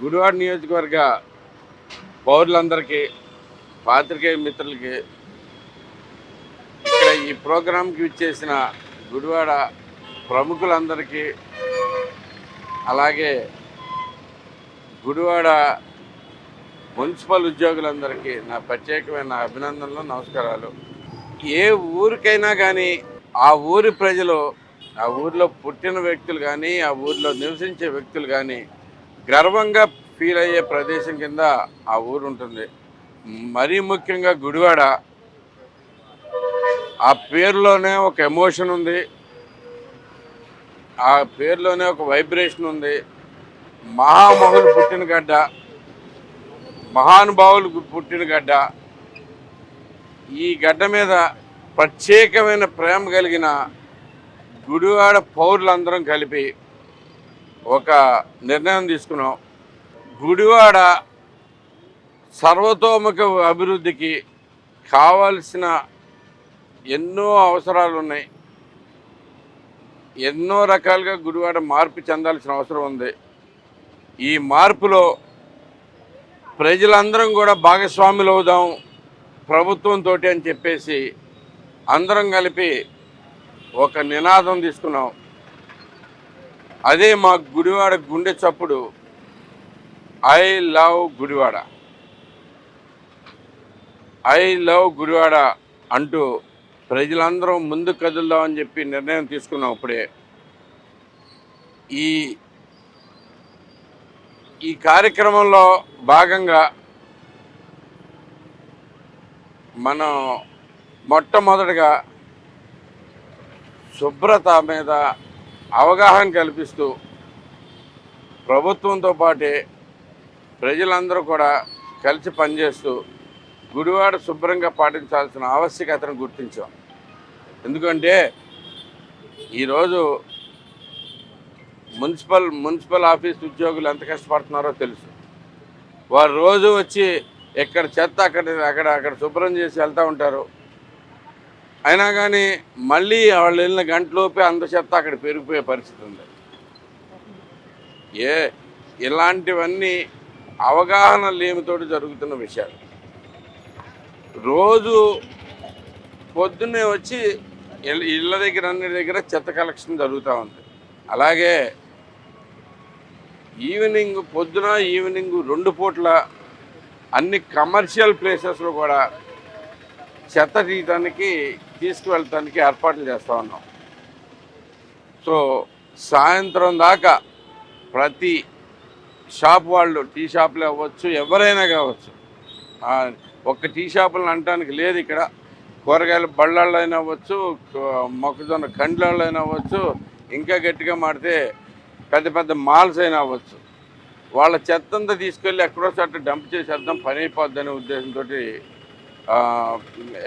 గుడివాడ నియోజకవర్గ పౌరులందరికీ పాత్రికేయ మిత్రులకి ఇక్కడ ఈ ప్రోగ్రాంకి ఇచ్చేసిన గుడివాడ ప్రముఖులందరికీ అలాగే గుడివాడ మున్సిపల్ ఉద్యోగులందరికీ నా ప్రత్యేకమైన అభినందనలు నమస్కారాలు. ఏ ఊరికైనా కానీ ఆ ఊరి ప్రజలు ఆ ఊరిలో పుట్టిన వ్యక్తులు కానీ ఆ ఊరిలో నివసించే వ్యక్తులు కానీ గర్వంగా ఫీల్ అయ్యే ప్రదేశం కింద ఆ ఊరు ఉంటుంది. మరీ ముఖ్యంగా గుడివాడ. ఆ పేరులోనే ఒక ఎమోషన్ ఉంది. ఆ పేరులోనే ఒక వైబ్రేషన్ ఉంది. మహామహులు పుట్టిన గడ్డ. మహానుభావులు పుట్టిన గడ్డ. ఈ గడ్డ మీద ప్రత్యేకమైన ప్రేమ కలిగిన గుడివాడ పౌరులందరం కలిపి ఒక నిర్ణయం తీసుకున్నాం. గుడివాడ సర్వతోముఖ అభివృద్ధికి కావాల్సిన ఎన్నో అవసరాలు ఉన్నాయి. ఎన్నో రకాలుగా గుడివాడ మార్పు చెందాల్సిన అవసరం ఉంది. ఈ మార్పులో ప్రజలందరం కూడా భాగస్వాములు అవుదాం ప్రభుత్వంతో అని చెప్పేసి అందరం కలిపి ఒక నినాదం తీసుకున్నాం. అదే మా గుడివాడ గుండె చప్పుడు. I love Gudivada. I love Gudivada అంటూ ప్రజలందరం ముందు కదులుదామని చెప్పి నిర్ణయం తీసుకున్నాం అప్పుడే ఈ ఈ కార్యక్రమంలో భాగంగా మనం మొట్టమొదటిగా శుభ్రత మీద అవగాహన కల్పిస్తూ ప్రభుత్వంతో పాటే ప్రజలందరూ కూడా కలిసి పనిచేస్తూ గుడివాడ శుభ్రంగా పాటించాల్సిన ఆవశ్యకతను గుర్తించాం. ఎందుకంటే ఈరోజు మున్సిపల్ మున్సిపల్ ఆఫీస్ ఉద్యోగులు ఎంత కష్టపడుతున్నారో తెలుసు. వారు రోజు వచ్చి ఎక్కడ చెత్త అక్కడ అక్కడ అక్కడ శుభ్రం చేసి వెళ్తూ ఉంటారు. అయినా కానీ మళ్ళీ వాళ్ళు వెళ్ళిన గంటలోపే అంత చెత్త అక్కడ పెరిగిపోయే పరిస్థితి ఉంది. ఏ ఇలాంటివన్నీ అవగాహన లేమితోటి జరుగుతున్న విషయాలు. రోజు పొద్దున్నే వచ్చి ఇళ్ళ దగ్గర అన్ని దగ్గర చెత్త కలెక్షన్ జరుగుతూ ఉంది. అలాగే ఈవినింగ్ పొద్దున ఈవినింగ్ రెండు పూట్ల అన్ని కమర్షియల్ ప్లేసెస్లో కూడా చెత్త తీయటానికి తీసుకువెళ్ళటానికి ఏర్పాట్లు చేస్తూ ఉన్నాం. సో సాయంత్రం దాకా ప్రతి షాప్ వాళ్ళు టీ షాపులు అవ్వచ్చు ఎవరైనా కావచ్చు. ఒక్క టీ షాపులను అనటానికి లేదు ఇక్కడ. కూరగాయల బళ్ళాళ్ళు అయినా అవ్వచ్చు మొక్కజొన్న కండ్లాళ్ళు అయినా అవ్వచ్చు ఇంకా గట్టిగా మాడితే పెద్ద పెద్ద మాల్స్ అయినా అవ్వచ్చు. వాళ్ళ చెత్తంతా తీసుకెళ్ళి ఎక్కడో చోట డంప్ చేసేద్దాం పని అయిపోద్దనే ఉద్దేశంతో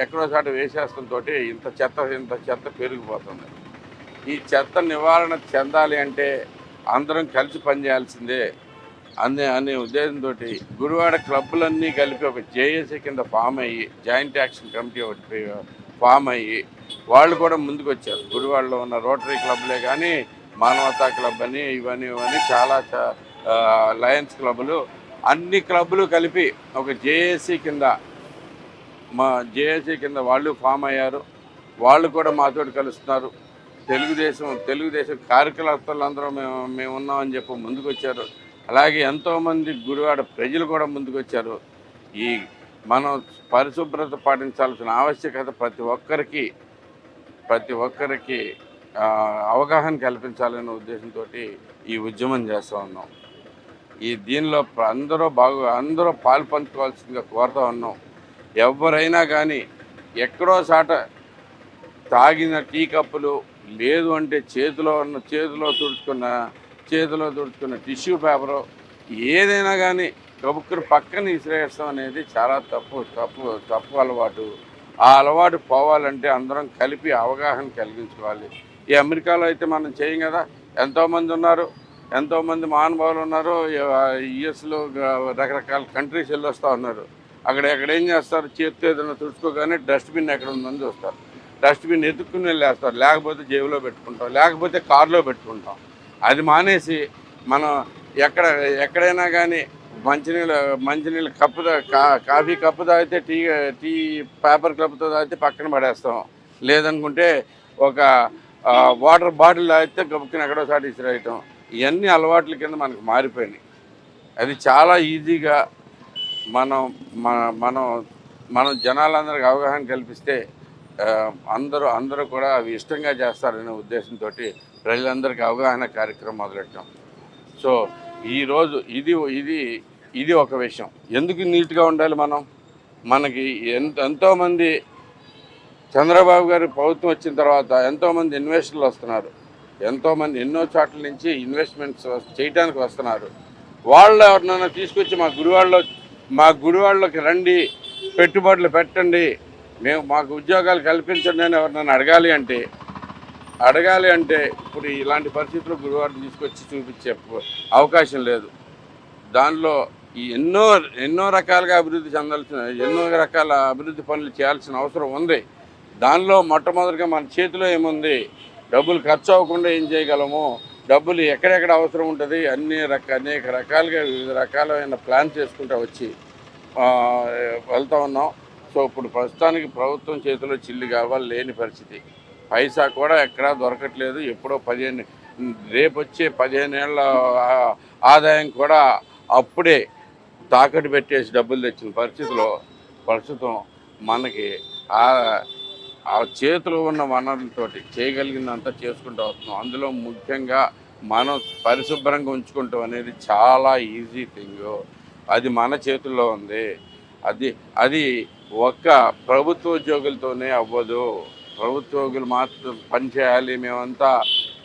ఎక్కడో చోట వేసేస్తంతో ఇంత చెత్త ఇంత చెత్త పెరిగిపోతుంది. ఈ చెత్త నివారణ చెందాలి అంటే అందరం కలిసి పనిచేయాల్సిందే అనే అనే ఉద్దేశంతో గుడివాడ క్లబ్బులన్నీ కలిపి ఒక జేఏసీ కింద ఫామ్ అయ్యి జాయింట్ యాక్షన్ కమిటీ ఒకటి ఫామ్ అయ్యి వాళ్ళు కూడా ముందుకు వచ్చారు గుడివాడలో ఉన్న రోటరీ క్లబ్లే కానీ మానవతా క్లబ్ అని ఇవన్నీ ఇవన్నీ చాలా లయన్స్ క్లబ్బులు. అన్ని క్లబ్బులు కలిపి ఒక జేఏసీ కింద మా జేఏసీ కింద వాళ్ళు ఫామ్ అయ్యారు. వాళ్ళు కూడా మాతో కలుస్తున్నారు. తెలుగుదేశం తెలుగుదేశం కార్యకర్తలందరూ మేము మేము ఉన్నామని చెప్పి ముందుకు వచ్చారు అలాగే ఎంతోమంది గుడివాడ ప్రజలు కూడా ముందుకు వచ్చారు ఈ మనం పరిశుభ్రత పాటించాల్సిన ఆవశ్యకత ప్రతి ఒక్కరికి ప్రతి ఒక్కరికి అవగాహన కల్పించాలనే ఉద్దేశంతో ఈ ఉద్యమం చేస్తూ ఉన్నాం. ఈ దీనిలో అందరూ బాగా అందరూ పాలు పంచుకోవాల్సిందిగా కోరుతూ ఉన్నాం. ఎవరైనా కానీ ఎక్కడో చాట తాగిన టీ కప్పులు లేదు అంటే చేతిలో ఉన్న చేతిలో తుడుచుకున్న చేతిలో తుడుచుకున్న టిష్యూ పేపరు ఏదైనా కానీ కబుక్కురు పక్కన విసిరేయడం అనేది చాలా తప్పు తప్పు తప్పు అలవాటు. ఆ అలవాటు పోవాలంటే అందరం కలిపి అవగాహన కలిగించుకోవాలి. ఈ అమెరికాలో అయితే మనం చేయం కదా. ఎంతోమంది ఉన్నారు ఎంతోమంది మహానుభావులు ఉన్నారు యుఎస్లో రకరకాల కంట్రీస్ వెళ్ళి వస్తూ ఉన్నారు. అక్కడ ఎక్కడ ఏం చేస్తారు? చేతితో ఏదైనా తుడుచుకోగానే డస్ట్బిన్ ఎక్కడ ఉందని చూస్తారు. డస్ట్బిన్ ఎత్తుక్కుని వెళ్ళేస్తారు. లేకపోతే జేబులో పెట్టుకుంటాం. లేకపోతే కారులో పెట్టుకుంటాం. అది మానేసి మనం ఎక్కడ ఎక్కడైనా కానీ మంచినీళ్ళు మంచినీళ్ళు కప్పు కాఫీ కప్పు తాగితే టీ టీ పేపర్ కప్పుతో తాగితే పక్కన పడేస్తాం. లేదనుకుంటే ఒక వాటర్ బాటిల్ తాగితే గబుక్కుని ఎక్కడోసారి ఇసిరేయటం. ఇవన్నీ అలవాట్ల కింద మనకు మారిపోయినాయి. అది చాలా ఈజీగా మనం మన మనం మనం జనాలందరికీ అవగాహన కల్పిస్తే అందరూ అందరూ కూడా అవి ఇష్టంగా చేస్తారనే ఉద్దేశంతో ప్రజలందరికీ అవగాహన కార్యక్రమం మొదలెట్టాం. సో ఈరోజు ఇది ఇది ఇది ఒక విషయం. ఎందుకు నీట్గా ఉండాలి మనం? మనకి ఎంత ఎంతోమంది చంద్రబాబు గారి ప్రభుత్వం వచ్చిన తర్వాత ఎంతోమంది ఇన్వెస్టర్లు వస్తున్నారు. ఎంతోమంది ఎన్నో చోట్ల నుంచి ఇన్వెస్ట్మెంట్స్ చేయడానికి వస్తున్నారు. వాళ్ళు ఎవరినైనా తీసుకొచ్చి మా గుడివాడలో మా గుడివాడలోకి రండి పెట్టుబడులు పెట్టండి. మేము మాకు ఉద్యోగాలు కల్పించండి అని ఎవరినైనా అడగాలి అంటే అడగాలి అంటే ఇప్పుడు ఇలాంటి పరిస్థితుల్లో గురువారిని తీసుకొచ్చి చూపించే అవకాశం లేదు. దానిలో ఈ ఎన్నో ఎన్నో రకాలుగా అభివృద్ధి చెందాల్సిన ఎన్నో రకాల అభివృద్ధి పనులు చేయాల్సిన అవసరం ఉంది. దానిలో మొట్టమొదటిగా మన చేతిలో ఏముంది? డబ్బులు ఖర్చు అవ్వకుండా ఏం చేయగలము? డబ్బులు ఎక్కడెక్కడ అవసరం ఉంటుంది అన్ని రక అనేక రకాలుగా వివిధ రకాలైన ప్లాన్ చేసుకుంటూ వచ్చి వెళ్తూ ఉన్నాం. సో ఇప్పుడు ప్రస్తుతానికి ప్రభుత్వం చేతిలో చిల్లు కావాలి లేని పరిస్థితి. పైసా కూడా ఎక్కడా దొరకట్లేదు. ఎప్పుడో పదిహేను రేపు వచ్చే పదిహేను ఏళ్ళ ఆదాయం కూడా అప్పుడే తాకట్టు పెట్టేసి డబ్బులు తెచ్చిన పరిస్థితిలో ప్రస్తుతం మనకి ఆ చేతిలో ఉన్న వనరులతోటి చేయగలిగినంత చేసుకుంటూ వస్తున్నాం. అందులో ముఖ్యంగా మనం పరిశుభ్రంగా ఉంచుకుంటాం అనేది చాలా ఈజీ థింగ్. అది మన చేతుల్లో ఉంది. అది అది ఒక్క ప్రభుత్వ ఉద్యోగులతోనే అవ్వదు. ప్రభుత్వోగులు మాత్రం పనిచేయాలి మేమంతా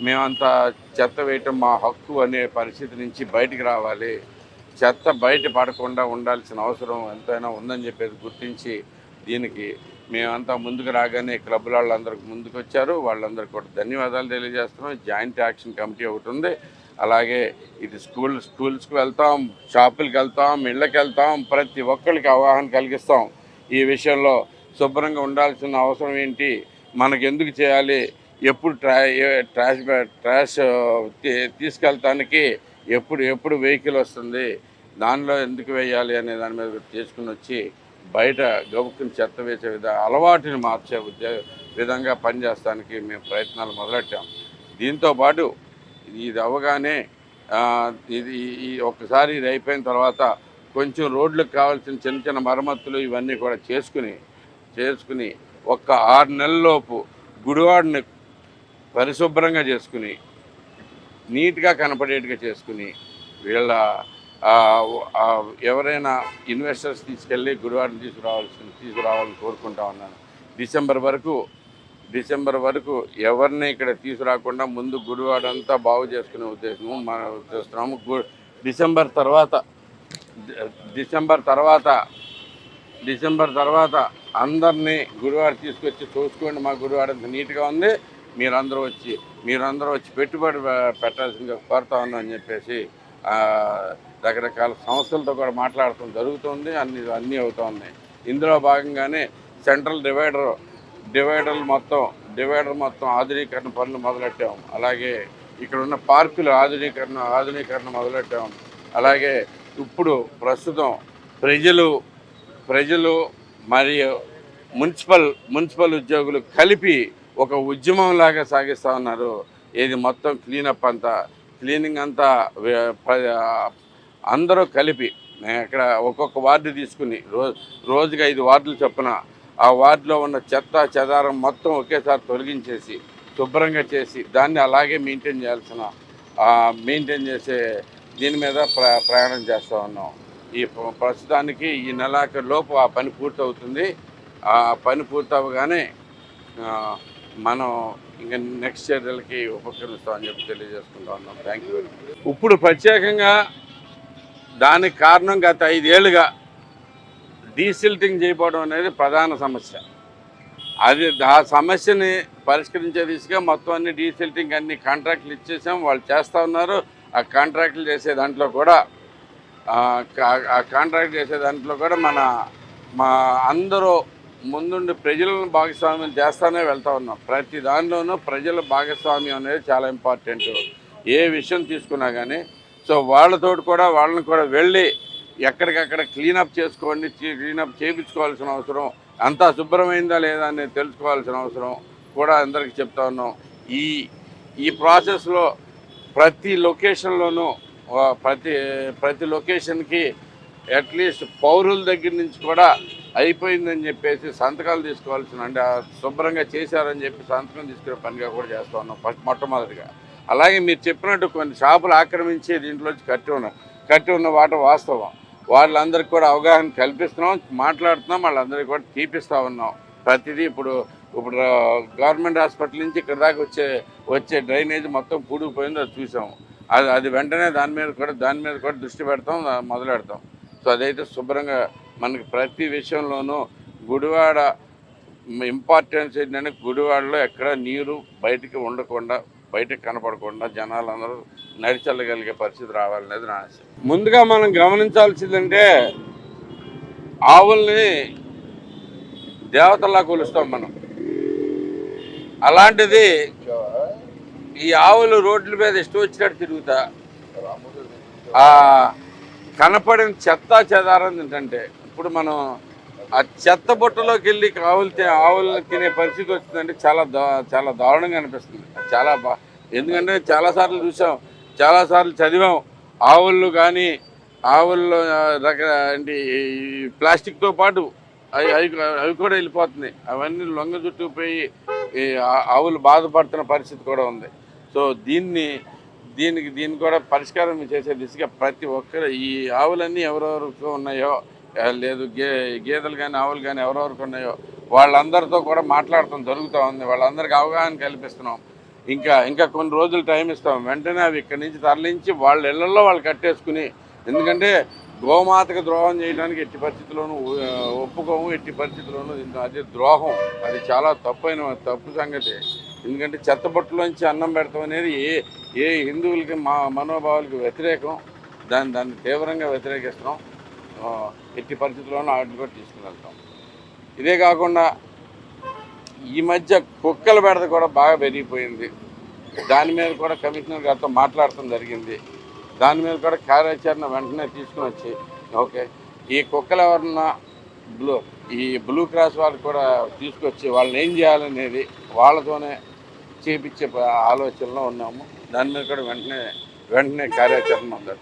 మేమంతా చెత్త వేయటం మా హక్కు అనే పరిస్థితి నుంచి బయటికి రావాలి. చెత్త బయట పడకుండా ఉండాల్సిన అవసరం ఎంతైనా ఉందని చెప్పేది గుర్తించి దీనికి మేమంతా ముందుకు రాగానే క్లబ్ల వాళ్ళందరికి ముందుకు వచ్చారు వాళ్ళందరికీ కూడా ధన్యవాదాలు తెలియజేస్తున్నాం. జాయింట్ యాక్షన్ కమిటీ ఒకటి ఉంది. అలాగే ఇది స్కూల్ స్కూల్స్కి వెళ్తాం షాపులకి వెళ్తాం ఇళ్ళకి వెళ్తాం ప్రతి ఒక్కరికి అవగాహన కలిగిస్తాం. ఈ విషయంలో శుభ్రంగా ఉండాల్సిన అవసరం ఏంటి మనకు ఎందుకు చేయాలి ఎప్పుడు ట్రా ట్రాష్ ట్రాష్ తీ- తీసుకెళ్తానికి ఎప్పుడు ఎప్పుడు వెహికల్ వస్తుంది దానిలో ఎందుకు వేయాలి అనే దాని మీద తీసుకుని వచ్చి బయట గబుక్కుని చెత్త వేసే విధ అలవాటుని మార్చే ఉద్యోగ విధంగా పనిచేస్తానికి మేము ప్రయత్నాలు మొదలెట్టాం. దీంతో పాటు ఇది అవ్వగానే ఇది ఈ ఒక్కసారి ఇది అయిపోయిన తర్వాత కొంచెం రోడ్లకు కావాల్సిన చిన్న చిన్న మరమ్మతులు ఇవన్నీ కూడా చేసుకుని చేసుకుని ఒక్క ఆరు నెలల్లోపు గుడివాడిని పరిశుభ్రంగా చేసుకుని నీట్గా కనపడేట్టుగా చేసుకుని వీళ్ళ ఎవరైనా ఇన్వెస్టర్స్ తీసుకెళ్ళి గురువారం తీసుకురావాల్సిన తీసుకురావాలని కోరుకుంటా ఉన్నాను. డిసెంబర్ వరకు డిసెంబర్ వరకు ఎవరిని ఇక్కడ తీసుకురాకుండా ముందు గుడివాడంతా బాగు చేసుకునే ఉద్దేశము మనం చేస్తున్నాము. గు- డిసెంబర్ తర్వాత డిసెంబర్ తర్వాత డిసెంబర్ తర్వాత అందరినీ గుడివాడ తీసుకొచ్చి చూసుకోండి. మా గుడివాడ నీట్గా ఉంది. మీరందరూ వచ్చి మీరందరూ వచ్చి పెట్టుబడి పెట్టాల్సిందిగా కోరుతా ఉందని అని చెప్పేసి రకరకాల సంస్థలతో కూడా మాట్లాడటం జరుగుతుంది. అన్ని అన్నీ అవుతా ఉన్నాయి ఇందులో భాగంగానే సెంట్రల్ డివైడర్ డివైడర్లు మొత్తం డివైడర్ మొత్తం ఆధునీకరణ పనులు మొదలెట్టాం. అలాగే ఇక్కడ ఉన్న పార్కులు ఆధునీకరణ ఆధునీకరణ మొదలెట్టాం. అలాగే ఇప్పుడు ప్రస్తుతం ప్రజలు ప్రజలు మరియు మున్సిపల్ మున్సిపల్ ఉద్యోగులు కలిపి ఒక ఉద్యమం లాగా సాగిస్తూ ఉన్నారు. ఇది మొత్తం క్లీనప్ అంతా క్లీనింగ్ అంతా అందరూ కలిపి నేను ఇక్కడ ఒక్కొక్క వార్డు తీసుకుని రోజు రోజుకి ఐదు వార్డులు చొప్పున ఆ వార్డులో ఉన్న చెత్త చెదారం మొత్తం ఒకేసారి తొలగించేసి శుభ్రంగా చేసి దాన్ని అలాగే మెయింటైన్ చేయాల్సిన మెయింటైన్ చేసే దీని మీద ప్ర ప్రయాణం చేస్తూ ఉన్నాం. ఈ ప్రస్తుతానికి ఈ నెలాఖరు లోపు ఆ పని పూర్తవుతుంది. ఆ పని పూర్తవగానే మనం ఇంకా నెక్స్ట్ చర్యలకి ఉపక్రమిస్తామని చెప్పి తెలియజేసుకుంటా ఉన్నాం. థ్యాంక్ యూ ఇప్పుడు ప్రత్యేకంగా దానికి కారణం గత ఐదేళ్ళుగా డీసిల్టింగ్ చేయకపోవడం అనేది ప్రధాన సమస్య. అది ఆ సమస్యని పరిష్కరించే దిశగా మొత్తం అన్ని డీసిల్టింగ్ అన్ని కాంట్రాక్ట్లు ఇచ్చేసాం వాళ్ళు చేస్తూ ఉన్నారు. ఆ కాంట్రాక్ట్లు చేసే దాంట్లో కూడా ఆ కాంట్రాక్ట్ చేసే దాంట్లో కూడా మన మా అందరూ ముందుండి ప్రజలను భాగస్వామ్యం చేస్తూనే వెళ్తూ ఉన్నాం. ప్రతి దానిలోనూ ప్రజల భాగస్వామ్యం అనేది చాలా ఇంపార్టెంట్. ఏ విషయం తీసుకున్నా కానీ సో వాళ్ళతో కూడా వాళ్ళని కూడా వెళ్ళి ఎక్కడికక్కడ క్లీనప్ చేసుకోండి క్లీనప్ చేయించుకోవాల్సిన అవసరం అంతా శుభ్రమైందా లేదా అనేది తెలుసుకోవాల్సిన అవసరం కూడా అందరికీ చెప్తా ఉన్నాం. ఈ ఈ ప్రాసెస్లో ప్రతి లొకేషన్లోనూ ప్రతి ప్రతి లొకేషన్కి అట్లీస్ట్ పౌరుల దగ్గర నుంచి కూడా అయిపోయిందని చెప్పేసి సంతకాలు తీసుకోవాల్సిన అంటే శుభ్రంగా చేశారని చెప్పి సంతకం తీసుకునే పనిగా కూడా చేస్తూ ఉన్నాం. ఫస్ట్ మొట్టమొదటిగా. అలాగే మీరు చెప్పినట్టు కొన్ని షాపులు ఆక్రమించి దీంట్లోంచి కట్టి ఉన్న కట్టి ఉన్న వాట వాస్తవం. వాళ్ళందరికీ కూడా అవగాహన కల్పిస్తున్నాం మాట్లాడుతున్నాం వాళ్ళందరికీ కూడా తీపిస్తూ ఉన్నాం. ప్రతిదీ ఇప్పుడు ఇప్పుడు గవర్నమెంట్ హాస్పిటల్ నుంచి ఇక్కడ దాకా వచ్చే వచ్చే డ్రైనేజ్ మొత్తం పూడిపోయింది అది చూసాము. అది అది వెంటనే దాని మీద కూడా దాని మీద కూడా దృష్టి పెడతాం మొదలు పెడతాం సో అదైతే శుభ్రంగా మనకి ప్రతి విషయంలోనూ గుడివాడ ఇంపార్టెన్స్ ఏంటంటే గుడివాడలో ఎక్కడ నీరు బయటికి ఉండకుండా బయటకు కనపడకుండా జనాలందరూ నడిచెళ్ళగలిగే పరిస్థితి రావాలనేది నా ఆశ. ముందుగా మనం గమనించాల్సిందంటే ఆవుల్ని దేవతల్లా కొలుస్తాం మనం. అలాంటిది ఈ ఆవులు రోడ్ల మీద ఇష్టం వచ్చినట్టు తిరుగుతా. కనపడిన చెత్త చెదారం ఏంటంటే ఇప్పుడు మనం ఆ చెత్త బుట్టలోకి వెళ్ళి ఆవులు ఆవులను తినే పరిస్థితి వచ్చిందంటే చాలా దా చాలా దారుణంగా అనిపిస్తుంది. చాలా బా ఎందుకంటే చాలాసార్లు చూసాం చాలాసార్లు చదివాం ఆవులు కానీ ఆవుల్లో రక అంటే ఈ ప్లాస్టిక్తో పాటు అవి అవి అవి కూడా వెళ్ళిపోతున్నాయి. అవన్నీ లొంగ చుట్టుకుపోయి ఈ ఆవులు బాధపడుతున్న పరిస్థితి కూడా ఉంది. సో దీన్ని దీనికి దీన్ని కూడా పరిష్కారం చేసే దిశగా ప్రతి ఒక్కరు ఈ ఆవులన్నీ ఎవరెవరికి ఉన్నాయో లేదు గే గేదెలు కానీ ఆవులు కానీ ఎవరెవరికి ఉన్నాయో వాళ్ళందరితో కూడా మాట్లాడటం జరుగుతూ ఉంది. వాళ్ళందరికీ అవగాహన కల్పిస్తున్నాం. ఇంకా ఇంకా కొన్ని రోజులు టైం ఇస్తాం. వెంటనే అవి ఇక్కడి నుంచి తరలించి వాళ్ళ ఇళ్ళలో వాళ్ళు కట్టేసుకుని ఎందుకంటే గోమాతకు ద్రోహం చేయడానికి ఎట్టి పరిస్థితుల్లోనూ ఒప్పుకోము ఎట్టి పరిస్థితుల్లోనూ అది ద్రోహం. అది చాలా తప్పైన తప్పు సంగతి. ఎందుకంటే చెత్తబొట్టులోంచి అన్నం పెడతాం అనేది ఏ ఏ హిందువులకి మా మనోభావాలకి వ్యతిరేకం. దాన్ని దాన్ని తీవ్రంగా వ్యతిరేకిస్తున్నాం. ఎట్టి పరిస్థితుల్లోనూ వాటిని కూడా తీసుకుని వెళ్తాం ఇదే కాకుండా ఈ మధ్య కుక్కల బెడద కూడా బాగా పెరిగిపోయింది. దాని మీద కూడా కమిషనర్ గారితో మాట్లాడటం జరిగింది. దాని మీద కూడా కార్యాచరణ వెంటనే తీసుకుని వచ్చి ఓకే ఈ కుక్కలు ఎవరన్నా బ్లూ ఈ బ్లూ క్రాస్ వాళ్ళకి కూడా తీసుకొచ్చి వాళ్ళని ఏం చేయాలనేది వాళ్ళతోనే చేపించే ఆలోచనలో ఉన్నాము. దాని మీద కూడా వెంటనే వెంటనే కార్యాచరణ ఉందట